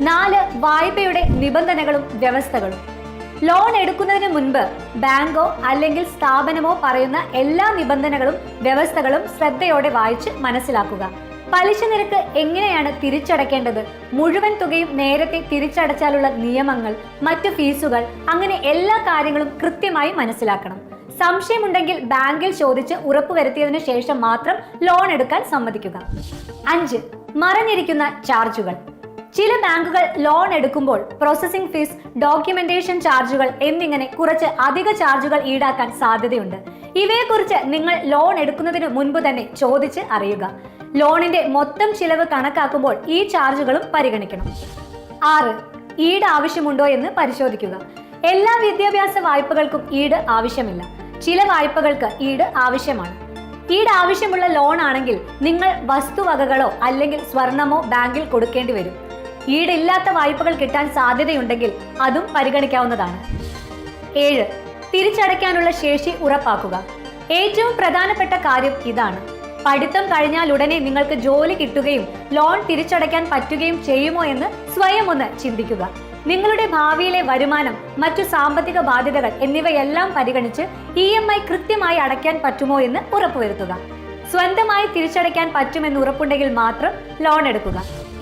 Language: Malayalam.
നാല് വായ്പയുടെ നിബന്ധനകളും വ്യവസ്ഥകളും. ലോൺ എടുക്കുന്നതിന് മുൻപ് ബാങ്കോ അല്ലെങ്കിൽ സ്ഥാപനമോ പറയുന്ന എല്ലാ നിബന്ധനകളും വ്യവസ്ഥകളും ശ്രദ്ധയോടെ വായിച്ച് മനസ്സിലാക്കുക. പലിശ നിരക്ക് എങ്ങനെയാണ് തിരിച്ചടയ്ക്കേണ്ടത് മുഴുവൻ തുകയും നേരത്തെ തിരിച്ചടച്ചാലുള്ള നിയമങ്ങൾ മറ്റു ഫീസുകൾ അങ്ങനെ എല്ലാ കാര്യങ്ങളും കൃത്യമായി മനസ്സിലാക്കണം. സംശയമുണ്ടെങ്കിൽ ബാങ്കിൽ ചോദിച്ച് ഉറപ്പുവരുത്തിയതിനു ശേഷം മാത്രം ലോൺ എടുക്കാൻ സമ്മതിക്കുക. അഞ്ച് മറഞ്ഞിരിക്കുന്ന ചാർജുകൾ. ചില ബാങ്കുകൾ ലോൺ എടുക്കുമ്പോൾ പ്രോസസ്സിംഗ് ഫീസ് ഡോക്യുമെന്റേഷൻ ചാർജുകൾ എന്നിങ്ങനെ കുറച്ച് അധിക ചാർജുകൾ ഈടാക്കാൻ സാധ്യതയുണ്ട്. ഇവയെക്കുറിച്ച് നിങ്ങൾ ലോൺ എടുക്കുന്നതിന് മുൻപ് തന്നെ ചോദിച്ച് അറിയുക. ലോണിന്റെ മൊത്തം ചിലവ് കണക്കാക്കുമ്പോൾ ഈ ചാർജുകളും പരിഗണിക്കണം. ആറ് ഈട് ആവശ്യമുണ്ടോ എന്ന് പരിശോധിക്കുക. എല്ലാ വിദ്യാഭ്യാസ വായ്പകൾക്കും ഈട് ആവശ്യമില്ല. ചില വായ്പകൾക്ക് ഈട് ആവശ്യമാണ്. ഈട് ആവശ്യമുള്ള ലോൺ ആണെങ്കിൽ നിങ്ങൾ വസ്തുവകകളോ അല്ലെങ്കിൽ സ്വർണമോ ബാങ്കിൽ കൊടുക്കേണ്ടി വരും. ഈടില്ലാത്ത വായ്പകൾ കിട്ടാൻ സാധ്യതയുണ്ടെങ്കിൽ അതും പരിഗണിക്കാവുന്നതാണ്. ഏഴ് തിരിച്ചടയ്ക്കാനുള്ള ശേഷി ഉറപ്പാക്കുക. ഏറ്റവും പ്രധാനപ്പെട്ട കാര്യം ഇതാണ്. പഠിത്തം കഴിഞ്ഞാൽ ഉടനെ നിങ്ങൾക്ക് ജോലി കിട്ടുകയും ലോൺ തിരിച്ചടയ്ക്കാൻ പറ്റുകയും ചെയ്യുമോ എന്ന് സ്വയം ഒന്ന് ചിന്തിക്കുക. നിങ്ങളുടെ ഭാവിയിലെ വരുമാനം മറ്റു സാമ്പത്തിക ബാധ്യതകൾ എന്നിവയെല്ലാം പരിഗണിച്ച് ഇ എം ഐ കൃത്യമായി അടയ്ക്കാൻ പറ്റുമോ എന്ന് ഉറപ്പുവരുത്തുക. സ്വന്തമായി തിരിച്ചടയ്ക്കാൻ പറ്റുമെന്ന് ഉറപ്പുണ്ടെങ്കിൽ മാത്രം ലോൺ എടുക്കുക.